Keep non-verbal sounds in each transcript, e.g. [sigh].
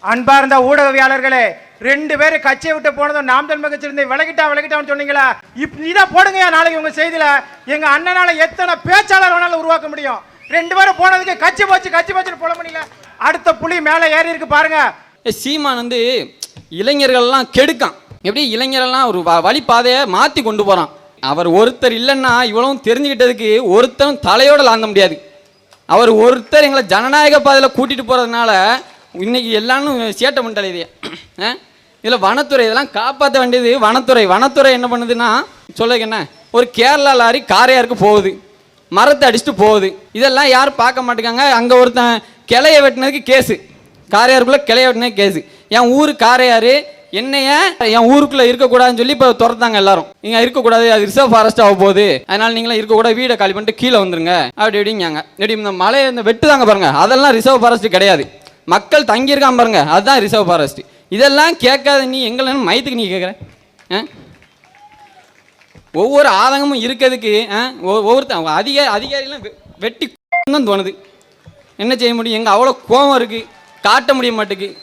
அன்பார்ந்த ஊடகவியாளர்களே ரெண்டு பேரும் கட்சியை விட்டு போனதும் நாம் தன்மை கட்சியிலிருந்து விலகிட்டா விலகிட்டான்னு சொன்னீங்களா? இப் இதை போடுங்கயா நாளைக்கு உங்க செய்தியில். எங்க அண்ணனால எத்தனை பேச்சாளர் வேணாலும் உருவாக்க முடியும். ரெண்டு பேரும் போனதுக்கு கட்சி போச்சு கட்சி போச்சுன்னு போட முடியல. அடுத்த புலி மேலே ஏறி இருக்கு பாருங்க. சீமான் வந்து இளைஞர்கள்லாம் கெடுக்கான். எப்படி இளைஞரெல்லாம் ஒரு வ- வழிப்பாதையை மாற்றி கொண்டு போகிறான் அவர் ஒருத்தர் இல்லைன்னா இவ்வளவும் தெரிஞ்சுக்கிட்டதுக்கு ஒருத்தரும் தலையோட லாந்த முடியாது. அவர் ஒருத்தர் எங்களை ஜனநாயக பாதையில் கூட்டிகிட்டு போகிறதுனால இன்னைக்கு எல்லாரும் சேட்டை பண்ணிட்டாலே இது. இதில் வனத்துறை இதெல்லாம் காப்பாற்ற வேண்டியது வனத்துறை. வனத்துறை என்ன பண்ணுதுன்னா சொல்லுங்க என்ன? ஒரு கேரளா லாரி காரையாருக்கு போகுது. மரத்தை அடிச்சுட்டு போகுது. இதெல்லாம் யாரும் பார்க்க மாட்டேங்காங்க. அங்கே ஒருத்தன் கிளைய வெட்டினதுக்கு கேஸு. காரையாருக்குள்ளே கிளைய வெட்டினது கேஸு. என் ஊர் காரையார் என்னைய என் ஊருக்குள்ளே இருக்கக்கூடாதுன்னு சொல்லி இப்போ துரத்தாங்க எல்லாரும். இங்கே இருக்கக்கூடாது. அது ரிசர்வ் ஃபாரஸ்ட் ஆக போகுது. அதனால நீங்களாம் இருக்கக்கூடாது. வீடை காலி பண்ணிட்டு கீழே வந்துருங்க. அப்படி இப்படிங்காங்க இப்படி இந்த மலை இந்த வெட்டுதாங்க பாருங்கள் அதெல்லாம் ரிசர்வ் ஃபாரஸ்ட் கிடையாது. மக்கள் தங்கியிருக்காம பாருங்க அதுதான் ரிசர்வ் ஃபாரஸ்ட் இதெல்லாம் கேட்காத நீ எங்களை மயத்துக்கு நீ கேட்குற? ஆ? ஒவ்வொரு ஆதங்கமும் இருக்கிறதுக்கு ஆ, ஒவ்வொருத்தன் அதிக அதிகாரிலாம் வெ- வெட்டி தான் தோணுது. என்ன செய்ய முடியும்? எங்கே அவ்வளோ கோபம் இருக்குது காட்ட முடிய மாட்டுக்கு.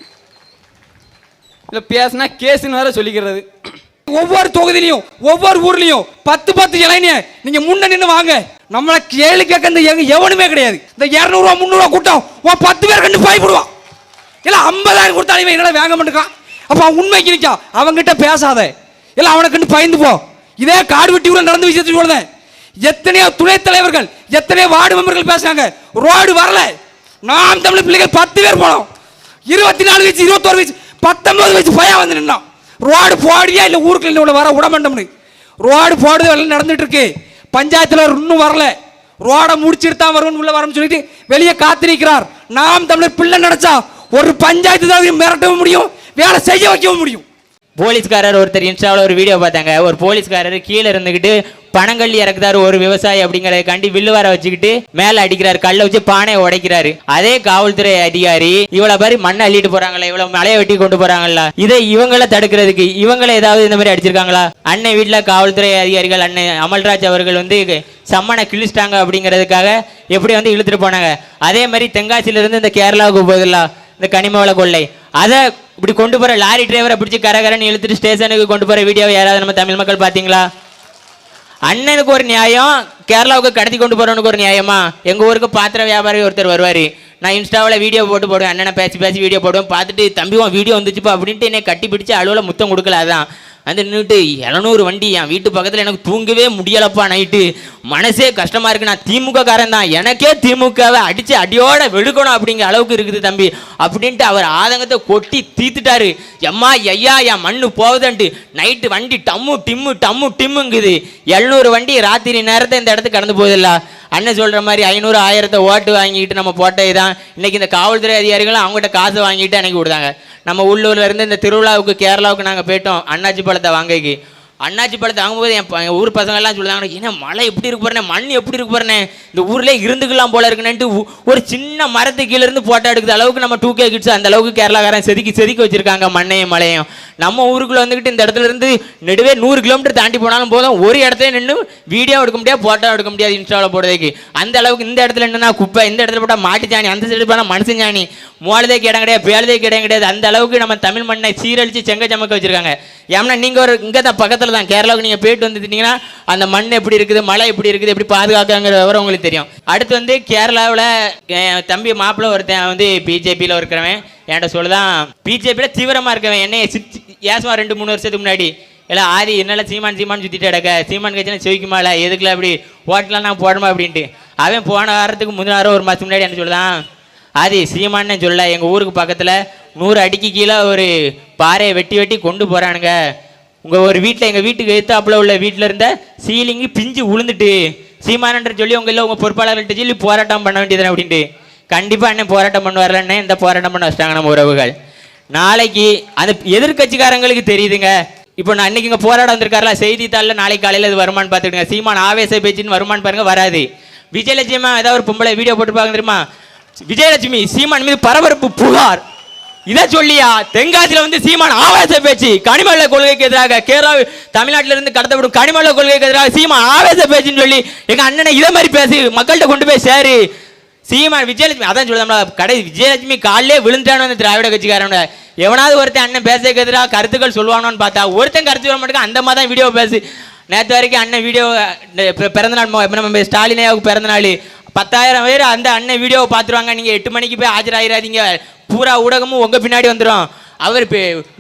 இல்லை பேசுனா கேஸுன்னு வேற சொல்லிக்கிறது. ஒவ்வொரு தொகுதியிலையும் ஒவ்வொரு ஊர்லேயும் பத்து பத்து இளைஞ நீங்கள் முன்ன நின்று வாங்க. நம்மளை கேள்வி கேட்க எங்க எவனுமே கிடையாது. இந்த இரநூறுவா முந்நூறுவா கூட்டம் பத்து பேர் கண்டு பயப்படுவான். இல்லை ஐம்பதாயிரம் கொடுத்தாலும் என்னால வேங்க மாட்டேங்கான் அப்போ அவன் உண்மைக்கு நிக்கா. அவன்கிட்ட பேசாத. இல்லை அவனை பயந்து போ. இதே காடு வெட்டி கூட நடந்து விஷயத்தை சொல்லுதேன். எத்தனையோ துணைத் தலைவர்கள் எத்தனையோ வார்டு மெம்பர்கள் பேசுறாங்க. ரோடு வரல. நாம் தமிழ் பிள்ளைகள் பத்து பேர் போனோம். இருபத்தி நாலு வயசு இருபத்தோரு வயசு பத்தொன்பது வயசு பையன் வந்து நின்னோம் ரோடு போடியா இல்லை ஊருக்குள்ள உள்ள வர விட மாட்டோம்னு. ரோடு போடுறது எல்லாம் நடந்துட்டு இருக்கு. பஞ்சாயத்தில் இன்னும் வரல. ரோடை முடிச்சிட்டு தான் வரும்னு உள்ள வரணும்னு சொல்லிட்டு வெளியே காத்திருக்கிறார் நாம் தமிழர் பிள்ளை நினைச்சா ஒரு பஞ்சாயத்து தான் மிரட்டவும் முடியும் வேலை செய்ய வைக்கவும் முடியும். போலீஸ்காரர் ஒருத்தர் இன்ஸ்டாவில் ஒரு வீடியோ பார்த்தாங்க. ஒரு போலீஸ்காரர் கீழே இருந்துக்கிட்டு பனங்கள்ளி இறக்குதாரு ஒரு விவசாயி அப்படிங்கறதுக்காண்டி வில்லு வர வச்சுக்கிட்டு மேல அடிக்கிறாரு. கல்லை வச்சு பானையை உடைக்கிறாரு. அதே காவல்துறை அதிகாரி இவ்வளவு பேர் மண்ணை அள்ளிட்டு போறாங்களா இவ்வளவு மலையை வெட்டி கொண்டு போறாங்களா இதை இவங்களை தடுக்கிறதுக்கு இவங்களை ஏதாவது இந்த மாதிரி அடிச்சிருக்காங்களா? அன்னை வீட்டுல காவல்துறை அதிகாரிகள் அண்ணன் அமல்ராஜ் அவர்கள் வந்து சம்மனை கிழிச்சிட்டாங்க அப்படிங்கிறதுக்காக எப்படி வந்து இழுத்துட்டு போனாங்க. அதே மாதிரி தென்காசியில இருந்து இந்த கேரளாவுக்கு போகுதுல்ல இந்த கனிம வள கொள்ளை. அதை இப்படி கொண்டு போற லாரி டிரைவரை பிடிச்சி கரகரன்னு இழுத்துட்டு ஸ்டேஷனுக்கு கொண்டு போற வீடியோவை யாராவது நம்ம தமிழ் மக்கள் பாத்தீங்களா அண்ணனுக்கு ஒரு நியாயம் கேரளாவுக்கு கடத்தி கொண்டு போறவனுக்கு ஒரு நியாயமா? எங்க ஊருக்கு பாத்திர வியாபாரி ஒருத்தர் வருவாரு. நான் இன்ஸ்டாவில் வீடியோ போட்டு போடுவேன் அண்ணனை பேசி பேசி வீடியோ போடுவேன். பார்த்துட்டு தம்பிவன் வீடியோ வந்துச்சுப்பா அப்படின்ட்டு என்னை கட்டி பிடிச்சி அளவில் முத்தம் கொடுக்கல அதான். அந்த நின்றுட்டு இரநூறு வண்டி என் வீட்டு பக்கத்தில் எனக்கு தூங்கவே முடியலப்பா நைட்டு. மனசே கஷ்டமா இருக்கு நான் திமுக காரன் தான் எனக்கே திமுகவை அடிச்சு அடியோட வெடுக்கணும் அப்படிங்கிற அளவுக்கு இருக்குது தம்பி. அப்படின்ட்டு அவர் ஆதங்கத்தை கொட்டி தீத்துட்டாரு. எம்மா ஐயா என் மண்ணு போகுதுன்ட்டு நைட்டு வண்டி டம்மு டிம்மு டம்மு டிம்முங்குது. எழுநூறு வண்டி ராத்திரி நேரத்தை இந்த இடத்துக்கு கடந்து போகுதில்ல. அண்ணன் சொல்ற மாதிரி ஐநூறு ஆயிரத்தை ஓட்டு வாங்கிட்டு நம்ம போட்டது தான் இன்னைக்கு இந்த காவல்துறை அதிகாரிகளும் அவங்ககிட்ட காசு வாங்கிட்டு அனுப்பி விடுதாங்க. நம்ம உள்ளூர்ல இருந்து இந்த திருவிழாவுக்கு கேரளாவுக்கு நாங்கள் போயிட்டோம். அண்ணாச்சி பழத்தை வாங்கிக்கு. அண்ணாச்சி படத்தை வாங்கும்போது என் ஊர் பசங்க எல்லாம் சொல்லுவாங்க ஏன்னா மழை எப்படி இருக்கு பாருனே மண் எப்படி இருக்கு பாருனே இந்த ஊர்ல இருந்துக்கலாம் போல இருக்குன்னு ஒரு சின்ன மரத்து கீழேருந்து இருந்து போட்டோ எடுக்கிற அளவுக்கு நம்ம டூ கே கிட்ஸ் அந்த அளவுக்கு கேரளாக்காரன் செதுக்கி செதுக்கி வச்சிருக்காங்க மண்ணையும் மலையும். நம்ம ஊருக்குள்ள வந்துக்கிட்டு இந்த இடத்துல இருந்து நெடுவே நூறு கிலோமீட்டர் தாண்டி போனாலும் போதும் ஒரு இடத்துல நின்று வீடியோ எடுக்க முடியாது போட்டோ எடுக்க முடியாது இன்ஸ்டாவில் போடுறதுக்கு. அந்த அளவுக்கு இந்த இடத்துல என்னன்னா குப்பை இந்த இடத்துல போட்டால் மாட்டுச்சாணி அந்த சைடு போனால் மனுஷன் சாணி. மோளதைக்கு இடம் கிடையாது பேலதைக்கு இடம் கிடையாது. அந்த அளவுக்கு நம்ம தமிழ் மண்ணை சீரழிச்சு செங்க சமக்க வச்சிருக்காங்க. ஏன்னா நீங்கள் ஒரு இங்கே தான் பக்கத்தில் தான். கேரளாவுக்கு நீங்கள் போயிட்டு வந்துட்டீங்கன்னா அந்த மண் எப்படி இருக்குது மழை எப்படி இருக்குது எப்படி பாதுகாக்காங்கிற விவரம் உங்களுக்கு தெரியும். அடுத்து வந்து கேரளாவில் தம்பி மாப்பிள்ளை ஒருத்தன் வந்து பிஜேபியில் இருக்கிறவன். என்கிட்ட சொல்லுதான் பிஜேபியில் தீவிரமாக இருக்கவன். என்னைய சிச்சு ஏசுவான் ரெண்டு மூணு வருஷத்துக்கு முன்னாடி. இல்லை ஆதி என்னால் சீமான் சீமான் சுற்றிட்டு கிடக்க. சீமான் கட்சினா செவிக்குமால எதுக்குல அப்படி ஓட்டலாம் நான் போடணுமா அப்படின்ட்டு. அவன் போன வாரத்துக்கு முந்தின வாரம் ஒரு மாதத்துக்கு முன்னாடி என்ன சொல்லுதான் ஆதி சீமான்னு சொல்ல எங்கள் ஊருக்கு பக்கத்தில் நூறு அடிக்கு கீழே ஒரு பாறையை வெட்டி வெட்டி கொண்டு போகிறானுங்க உங்கள் ஒரு வீட்டில் எங்கள் வீட்டுக்கு எதிர்த்தாப்புல உள்ள வீட்டில் இருந்த சீலிங்கு பிஞ்சு உளுந்துட்டு சீமானன்ற சொல்லி உங்கள் இல்லை உங்கள் பொறுப்பாளர்கள்ட்ட சொல்லி போராட்டம் பண்ண வேண்டியது அப்படின்ட்டு. கண்டிப்பாக அண்ணன் போராட்டம் பண்ண வரலன்னு இந்த போராட்டம் பண்ண வச்சிட்டாங்க நம்ம உறவுகள். நாளைக்கு அந்த எதிர்க்கட்சிக்காரங்களுக்கு தெரியுதுங்க. இப்போ நான் இன்னைக்கு இங்கே போராட வந்திருக்காருல செய்தித்தாளில் நாளைக்கு காலையில் இது வருமானு பார்த்துக்கிடுங்க. சீமான் ஆவேச பேச்சுன்னு வருமானு பாருங்க வராது. விஜயலட்சுமி ஏதாவது ஒரு பொம்பளை வீடியோ போட்டுருப்பாங்க தெரியுமா? விஜயலட்சுமி சீமான் மீது பரபரப்பு புகார். இதை சொல்லியா? தென்காசியில வந்து சீமான் ஆவேச பேச்சு. கனிமல்ல கொள்கைக்கு எதிராக கேரளா தமிழ்நாட்டில இருந்து கடத்தப்படும் கனிமல்ல கொள்கைக்கு எதிராக சீமான் ஆவேச பேச்சுன்னு சொல்லி எங்க அண்ணனை இதை மாதிரி பேசி மக்கள்கிட்ட கொண்டு போய் சேரு. சீமா விஜயலட்சுமி அதான் சொல்லுதா கடை விஜயலட்சுமி காலையிலே விழுந்தானு அந்த திராவிட கட்சிக்காரனோட. எவனாவது ஒருத்தன் அண்ணன் பேசுறதுக்கு எதிராக கருத்துக்கள் சொல்லுவானோன்னு பார்த்தா ஒருத்தன் கருத்து சொல்ல மாட்டேங்க அந்த மாதிரி தான் வீடியோ பேசு. நேற்று வரைக்கும் அண்ணன் வீடியோ பிறந்தநாள் நம்ம ஸ்டாலினாவுக்கு பிறந்தநாள். பத்தாயிரம் பேர் அந்த அண்ணன் வீடியோவை பார்த்துருவாங்க நீங்கள் எட்டு மணிக்கு போய் ஆஜராகிறாதீங்க பூரா ஊடகமும் உங்கள் பின்னாடி வந்துடும் அவர்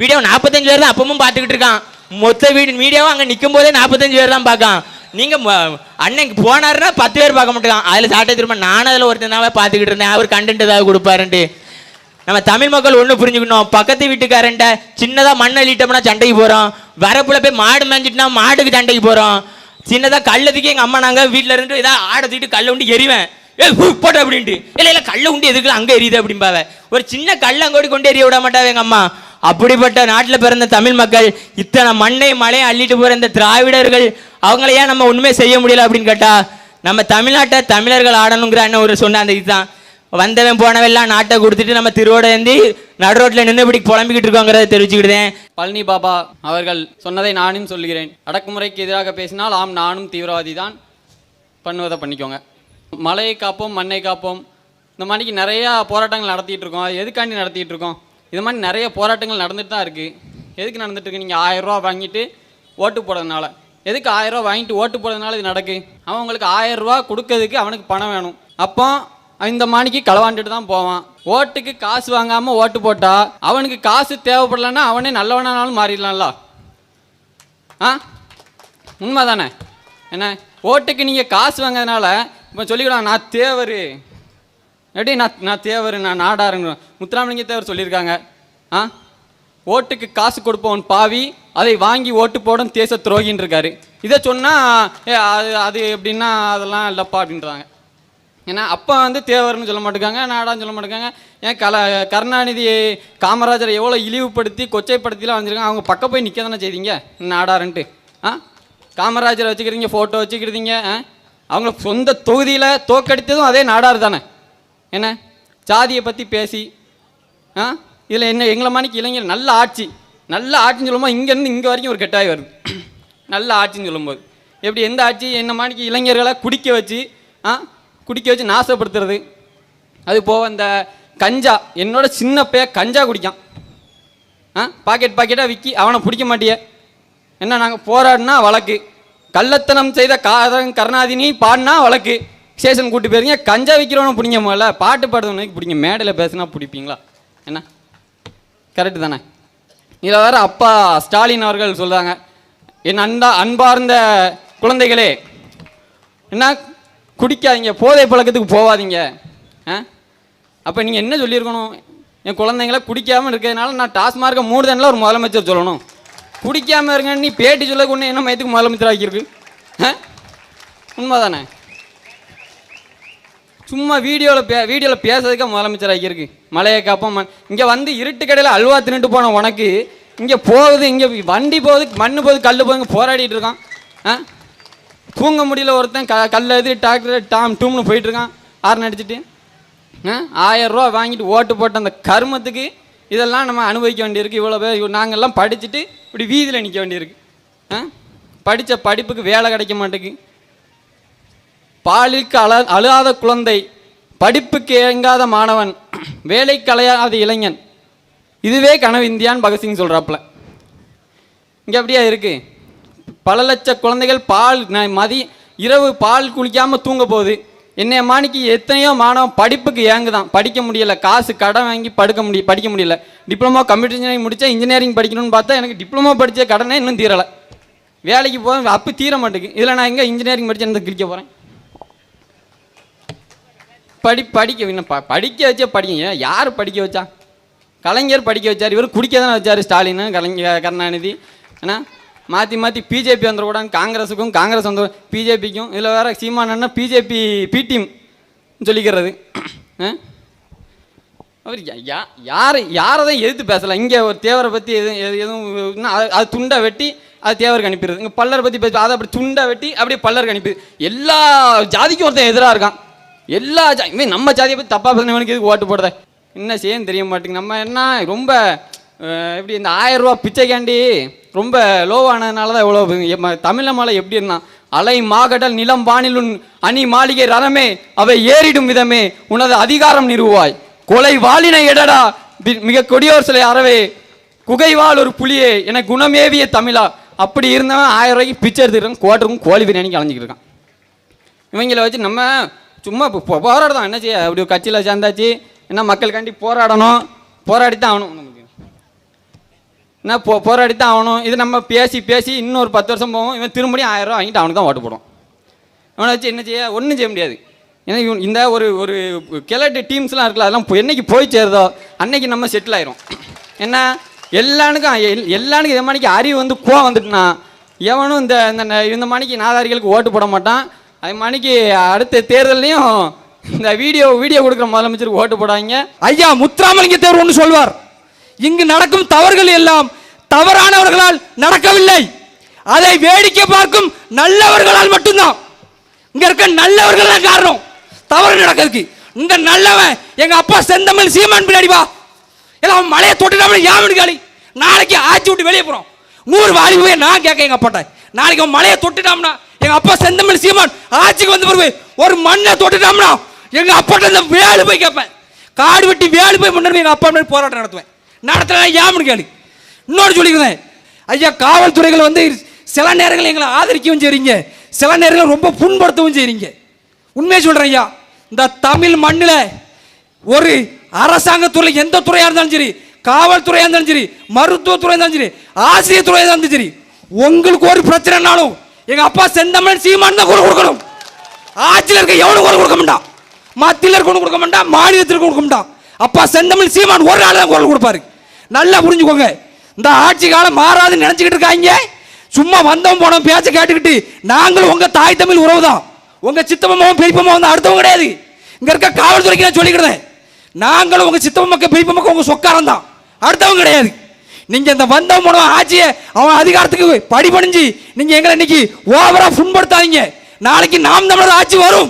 வீடியோ நாற்பத்தஞ்சு பேர் தான் அப்பவும் பார்த்துக்கிட்டு இருக்கான். மொத்த வீடு வீடியோவும் அங்கே நிற்கும் போதே நாற்பத்தஞ்சு பேர் தான் பார்க்கான். நீங்கள் அண்ணன் போனாருன்னா பத்து பேர் பார்க்க மாட்டேங்க அதில் சாட்டை திரும்ப நானும் அதில் ஒருத்தனாவே பார்த்துக்கிட்டு இருந்தேன். அவர் கண்டென்ட் ஏதாவது கொடுப்பாருன்ட்டு. நம்ம தமிழ் மக்கள் ஒன்று புரிஞ்சுக்கணும். பக்கத்து வீட்டுக்காரன்ட்ட சின்னதாக மண் அள்ளிட்டோம்னா சண்டைக்கு போகிறோம் வரப்புல போய் மாடு மேஞ்சிட்டுனா மாட்டுக்கு சண்டைக்கு போகிறோம் சின்னதாக கள்ளத்துக்கு எங்கள் அம்மா நாங்கள் வீட்டில் இருந்து ஏதாவது ஆட தூக்கிட்டு கல்லை உண்டு எறிவேன். ஏ போட்டு அப்படின்ட்டு. இல்லை இல்லை கல்லை உண்டு எதுக்கு? அங்கே எரியுது அப்படிம்பாவ. ஒரு சின்ன கல்லங்கோடி கொண்டு எரிய விட மாட்டாவே எங்கள் அம்மா. அப்படிப்பட்ட நாட்டில் பிறந்த தமிழ் மக்கள் இத்தனை மண்ணை மலையை அள்ளிட்டு போகிற இந்த திராவிடர்கள் அவங்கள ஏன் நம்ம ஒன்றுமே செய்ய முடியல அப்படின்னு கேட்டா நம்ம தமிழ்நாட்டை தமிழர்கள் ஆடணுங்கிற அண்ணன் ஒரு சொன்ன அந்த இதுதான். வந்தவன் போனவெல்லாம் நாட்டை கொடுத்துட்டு நம்ம திருவோட ஏந்தி நடு ரோட்டில் நின்று இப்படி புலம்பிக்கிட்டு இருக்கோங்கிறத தெரிவிச்சுக்கிட்டேன் பழனி பாபா அவர்கள் சொன்னதை நானும் சொல்கிறேன் அடக்குமுறைக்கு எதிராக பேசினால் ஆம் நானும் தீவிரவாதி தான் பண்ணுவதை பண்ணிக்கோங்க. மலையை காப்போம் மண்ணை காப்போம். இந்த மாதிரிக்கு நிறையா போராட்டங்கள் நடத்திட்டு இருக்கோம். எதுக்காண்டி நடத்திட்டு இருக்கோம்? இது மாதிரி நிறைய போராட்டங்கள் நடந்துட்டு தான் இருக்குது எதுக்கு நடந்துட்டு இருக்கு? நீங்கள் ஆயிரரூவா வாங்கிட்டு ஓட்டு போடுறதுனால. எதுக்கு ஆயிரரூவா வாங்கிட்டு ஓட்டு போடுறதுனால இது நடக்கு? அவன் உங்களுக்கு ஆயிரம் ரூபா கொடுக்கறதுக்கு அவனுக்கு பணம் வேணும். அப்போ இந்த மாணிக்கு களவாண்டுட்டு தான் போவான். ஓட்டுக்கு காசு வாங்காமல் ஓட்டு போட்டால் அவனுக்கு காசு தேவைப்படலன்னா அவனே நல்லவனானாலும் மாறிடலாம்ல. ஆ? உண்மை தானே என்ன? ஓட்டுக்கு நீங்கள் காசு வாங்கிறதுனால இப்போ சொல்லிக்கலாம் நான் தேவர். எப்படி? நான் நான் தேவர் நான் நாடாருங்க முத்துராமலிங்க தேவர் சொல்லியிருக்காங்க. ஆ? ஓட்டுக்கு காசு கொடுப்பவன் பாவி அதை வாங்கி ஓட்டு போடும் தேச துரோகின்னு இருக்காரு இதை சொன்னால் ஏ அது அது எப்படின்னா அதெல்லாம் இல்லைப்பா அப்படின்றாங்க. ஏன்னா அப்பா வந்து தேவர்னு சொல்ல மாட்டேங்காங்க நாடான்னு சொல்ல மாட்டேங்காங்க ஏன் கல கருணாநிதி காமராஜரை எவ்வளோ இழிவுபடுத்தி கொச்சைப்படுத்திலாம் வந்திருக்காங்க அவங்க பக்கம் போய் நிற்க தானே செய்தீங்க நாடாருன்ட்டு. ஆ? காமராஜரை வச்சுக்கிறீங்க ஃபோட்டோ வச்சுக்கிறீங்க ஆ? அவங்கள சொந்த தொகுதியில் தோக்கடித்ததும் அதே நாடார் தானே. என்ன? ஜாதியை பற்றி பேசி ஆ? இதில் என்ன எங்களை மாணிக்கு இளைஞர் நல்ல ஆட்சி. நல்ல ஆட்சின்னு சொல்லும்போது இங்கேருந்து இங்கே வரைக்கும் ஒரு கெட்டாய் வருது. நல்ல ஆட்சின்னு சொல்லும்போது. எப்படி எந்த ஆட்சி என்ன மாணிக்கு இளைஞர்களை குடிக்க வச்சு ஆ? குடிக்க வச்சு நாசப்படுத்துறது. அது போக இந்த கஞ்சா என்னோட சின்ன பைய கஞ்சா குடிக்கான். ஆ பாக்கெட் பாக்கெட்டாக விற்கி அவனை பிடிக்க மாட்டிய. என்ன நாங்கள் போராடினா வழக்கு. கள்ளத்தனம் செய்த காதன் கருணாதினி பாடினா வழக்கு. ஸ்டேஷன் கூட்டி போயிருங்க கஞ்சா விற்கிறவனை பிடிங்க முதல்ல. பாட்டு பாடுறவனுக்கு பிடிங்க மேடையில் பேசுனா பிடிப்பீங்களா? என்ன? கரெக்டு தானே? இதில் வேற அப்பா ஸ்டாலின் அவர்கள் சொல்கிறாங்க என் அன்பா அன்பார்ந்த குழந்தைகளே என்ன? குடிக்காதீங்க போதை பழக்கத்துக்கு போகாதீங்க ஆ? அப்போ நீங்கள் என்ன சொல்லியிருக்கணும்? என் குழந்தைங்கள குடிக்காமல் இருக்கிறதுனால நான் டாஸ்மார்க்கை மூடுதேன்ல ஒரு முதலமைச்சர் சொல்லணும். குடிக்காமல் இருங்கன்னு நீ பேட்டி சொல்ல கொண்டு என்ன மயத்துக்கு முதலமைச்சர் ஆக்கியிருக்கு? ஆ? உண்மைதானே? சும்மா வீடியோவில் பே வீடியோவில் பேசுறதுக்கே முதலமைச்சர் ஆக்கியிருக்கு. மலையை காப்போம் இங்கே வந்து இருட்டு கடையில் அல்வா தின்னுட்டு போன உனக்கு இங்கே போகுது இங்கே வண்டி போகுது மண்ணு போகுது கல் போகுது போராடிட்டு இருக்கான். ஆ? தூங்க முடியல ஒருத்தன் க கல் எதிரி டாக்டர் டாம் டூம்னு போயிட்டு இருக்கான் ஆறு அடிச்சிட்டு ஆ ஆயிரம் ரூபா வாங்கிட்டு ஓட்டு போட்ட அந்த கருமத்துக்கு இதெல்லாம் நம்ம அனுபவிக்க வேண்டியிருக்கு. இவ்வளோ பேர் நாங்கள்லாம் படிச்சுட்டு இப்படி வீதியில் நிற்க வேண்டியிருக்கு. ஆ படித்த படிப்புக்கு வேலை கிடைக்க மாட்டேங்குது. பாலிற்கு அழ அழுகாத குழந்தை படிப்புக்கு இயங்காத மாணவன் வேலை கலையாத இளைஞன். இதுவே கனவு இந்தியான்னு பகத்சிங் சொல்கிறாப்புல இங்கே அப்படியா இருக்குது பல லட்ச குழந்தைகள் பால் மதி இரவு பால் குளிக்காமல் தூங்க போகுது என்னைய மாணிக்கு எத்தனையோ மாணவன் படிப்புக்கு ஏங்குதான். படிக்க முடியல. காசு கடன் வாங்கி படுக்க முடிய படிக்க முடியல. டிப்ளமோ கம்ப்யூட்டர் இன்ஜினியரிங் முடித்தா இன்ஜினியரிங் படிக்கணும்னு பார்த்தா எனக்கு டிப்ளமோ படித்த கடனே இன்னும் தீரலை. வேலைக்கு போக அப்போ தீர மாட்டேங்குது. இதில் நான் எங்கே இன்ஜினியரிங் படித்து என்ன கிழிக்க போகிறேன் படி படிக்க இன்னும் ப படிக்க வச்சே படிங்க. ஏன்? யார் படிக்க வச்சா? கலைஞர் படிக்க வச்சார். இவர் குடிக்க தானே வச்சார் ஸ்டாலின் கலைஞர் கருணாநிதி. ஏன்னா மாற்றி மாற்றி பிஜேபி வந்துடக்கூடாது காங்கிரஸுக்கும் காங்கிரஸ் வந்து பிஜேபிக்கும் இதில் வேற சீமானன்னா பிஜேபி பிடிஎம் சொல்லிக்கிறது. [clears throat] அவர் யா- யார் யாரை தான் எதிர்த்து பேசலாம் இங்கே ஒரு தேவரை பற்றி எதுவும் எது- எதுவும் அது அது துண்டை வெட்டி அது தேவருக்கு அனுப்பிடுது இங்கே பல்லரை பற்றி பேச அதை அப்படி துண்டை வெட்டி அப்படியே பல்லருக்கு அனுப்பிடுது எல்லா ஜாதிக்கும் ஒருத்தன் எதிராக இருக்கான். எல்லா ஜா இவன் நம்ம ஜாதியை பற்றி தப்பாக பேசினவனுக்கு எதுக்கு ஓட்டு போடுத என்ன செய்யன்னு தெரிய மாட்டேங்குது. நம்ம என்ன ரொம்ப எப்படி இந்த ஆயிரம் ரூபா பிச்சைக்காண்டி ரொம்ப லோவானதுனால தான் இவ்வளோ தமிழ மலை எப்படி இருந்தான் அலை மாகடல் நிலம் வானிலுன் அணி மாளிகை ரதமே அவை ஏறிடும் விதமே உனது அதிகாரம் நிறுவாய். கொலை வாளினை எடடா மிக கொடியோர் சிலை அறவே குகைவாள் ஒரு புலியே என குணமேவிய தமிழா. அப்படி இருந்தவன் ஆயிரம் ரூபாய்க்கு பிச்சை எடுத்துக்கிறான் கோட்டருக்கும் கோழி பிரியாணிக்கு அலைஞ்சிக்கிட்டு இருக்கான். இவங்கள வச்சு நம்ம சும்மா இப்போ போ- போராடுறோம் என்ன செய்ய? அப்படி கட்சியில் சேர்ந்தாச்சு. என்ன மக்களுக்காண்டி போராடணும் போராடி தான் ஆகணும். நமக்கு என்ன போ போராடி தான் ஆகணும். இது நம்ம பேசி பேசி இன்னொரு பத்து வருஷம் போவோம் இவன் திரும்படியும் ஆயிரம் ரூபா வாங்கிட்டு அவனுக்கு தான் ஓட்டு போடும் இவனை வச்சு என்ன செய்ய ஒன்றும் செய்ய முடியாது. ஏன்னா இவன் இந்த ஒரு ஒரு கிழட்டு டீம்ஸ்லாம் இருக்குல்ல அதெல்லாம் இப்போ என்னைக்கு போய் சேருதோ அன்னைக்கு நம்ம செட்டில் ஆயிரும். என்ன எல்லானுக்கும் எல்லானுக்கும் இதை மணிக்கு அறிவு வந்து கோவம் வந்துட்டுனா எவனும் இந்த இந்த ந- இந்த மணிக்கு நாதாரிகளுக்கு ஓட்டு போட மாட்டான். அது மணிக்கு அடுத்த தேர்தல்லையும் இந்த வீடியோ வீடியோ கொடுக்குற முதலமைச்சருக்கு ஓட்டு போடாங்க ஐயா முத்துராமலிங்க தேவர் ஒன்று சொல்வார். இங்கு நடக்கும் தவறுகள் எல்லாம் தவறானவர்களால் நடக்கவில்லை. அதை வேடிக்கை பார்க்கும் நல்லவர்களால் மட்டும்தான். இங்க இருக்க நல்லவர்கள் தான் காரணம். தவறு நடக்கிறதுக்கு. இந்த நல்லவன் எங்க அப்பா செந்தமிழ் சீமான் பின்னாடி வா. எல்லாம் அவன் மலையை தொட்டுட்டாம யாவனு காலி நாளைக்கு ஆச்சி விட்டு வெளியே போறோம். நூறு வாலி போய் நான் கேட்க எங்க அப்பாட்ட. நாளைக்கு அவன் மலையை தொட்டுட்டாம்னா எங்க அப்பா செந்தமிழ் சீமான் ஆட்சிக்கு வந்து பிறகு ஒரு மண்ணை தொட்டுட்டாம்னா எங்க அப்பாட்ட இந்த வேலு போய் கேட்பேன். காடு வெட்டி வேலு போய் முன்னாடி எங்க அப்பா முன்னாடி போராட்டம் நடத்துவேன். நடத்தினா யாமனு கேளு இன்னொரு சொல்லிக்கிறேன். ஐயா காவல்துறைகள் வந்து சில நேரங்களில் எங்களை ஆதரிக்கவும் செய்றீங்க. சில நேரங்களில் ரொம்ப புண்படுத்தவும் செய்றீங்க. உண்மையை சொல்கிறேன் ஐயா இந்த தமிழ் மண்ணில் ஒரு அரசாங்கத்துறை எந்த துறையாக இருந்தாலும் சரி காவல்துறையாக இருந்தாலும் சரி மருத்துவத்துறையாக இருந்தாலும் சரி ஆசிரியர் துறையாக இருந்தாலும் சரி உங்களுக்கு ஒரு பிரச்சனைனாலும் எங்கள் அப்பா செந்தமிழன் சீமான் தான் குரல் கொடுக்கணும். ஆட்சியில் இருக்க எவ்வளோ குரல் கொடுக்க மாட்டான். மத்தியில் கொண்டு கொடுக்க மாட்டான் மாநிலத்தில் கொடுக்க மாட்டான். அப்பா செந்தமிழ் சீமான் ஒரு ஆள் தான் குரல் கொடுப்பாரு. நல்லா புரிஞ்சுக்கோங்க. இந்த ஆட்சி காலம் மாறாதுன்னு நினைச்சுக்கிட்டு இருக்காங்க. சும்மா வந்தவன் போனோம் பேச்ச கேட்டுக்கிட்டு நாங்களும் உங்க தாய் தமிழ் உறவு தான் உங்க சித்தப்பமாவும் பெரியப்பமாவும் வந்து அடுத்தவங்க கிடையாது. இங்க இருக்க காவல்துறைக்கு நான் சொல்லிக்கிறேன் நாங்களும் உங்க சித்தப்ப மக்கள் பெரியப்ப மக்கள் உங்க சொக்காரம் தான் அடுத்தவங்க கிடையாது. நீங்க இந்த வந்தவன் போனவன் ஆட்சியை அவன் அதிகாரத்துக்கு படி பணிஞ்சு நீங்க எங்களை இன்னைக்கு ஓவரா புண்படுத்தாதீங்க. நாளைக்கு நாம் தமிழர் ஆட்சி வரும்.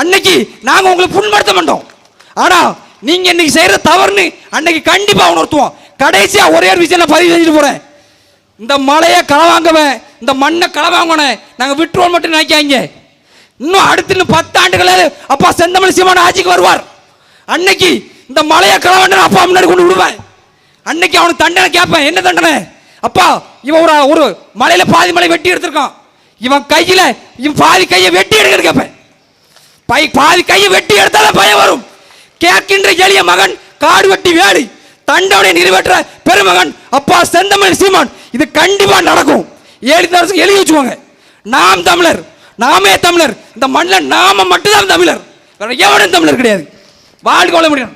அன்னைக்கு நாங்க உங்களை புண்படுத்த மாட்டோம். ஆனா நீங்க இன்னைக்கு செய்யற தவறுன்னு அன்னைக்கு கண்டிப்பா உணர்த்துவோம். கடைசியா ஒரே ஒரு விஷயம் பதிவு செஞ்சுட்டு போறேன். இந்த மலையை களவாங்கவன் இந்த மண்ணை களவாங்கவன நாங்க விட்டுருவோம் மட்டும் நினைக்காங்க இன்னும் அடுத்து இன்னும் பத்து ஆண்டுகளே அப்பா செந்தமிழ் சீமான ஆட்சிக்கு வருவார். அன்னைக்கு இந்த மலையை களவாண்ட அப்பா முன்னாடி கொண்டு விடுவேன். அன்னைக்கு அவனுக்கு தண்டனை கேட்பேன். என்ன தண்டனை? அப்பா இவன் ஒரு ஒரு மலையில பாதி மலை வெட்டி எடுத்திருக்கான். இவன் கையில இவன் பாதி கையை வெட்டி எடுக்கிறது கேட்பேன். பை பாதி கையை வெட்டி எடுத்தாலே பயம் வரும். கேட்கின்ற எளிய மகன் காடு வெட்டி வேடி தண்டனை நிறைவேற்ற பெருமகன் அப்பா செந்தமிழ் சீமான். இது கண்டிப்பா நடக்கும். எழுதி எழுதி வச்சுக்கோங்க. நாம் தமிழர் நாமே தமிழர். இந்த மண்ணில் நாம மட்டும்தான் தமிழர். வேற எவனும் தமிழர் கிடையாது. வாழ்க்கை வாழ முடியும்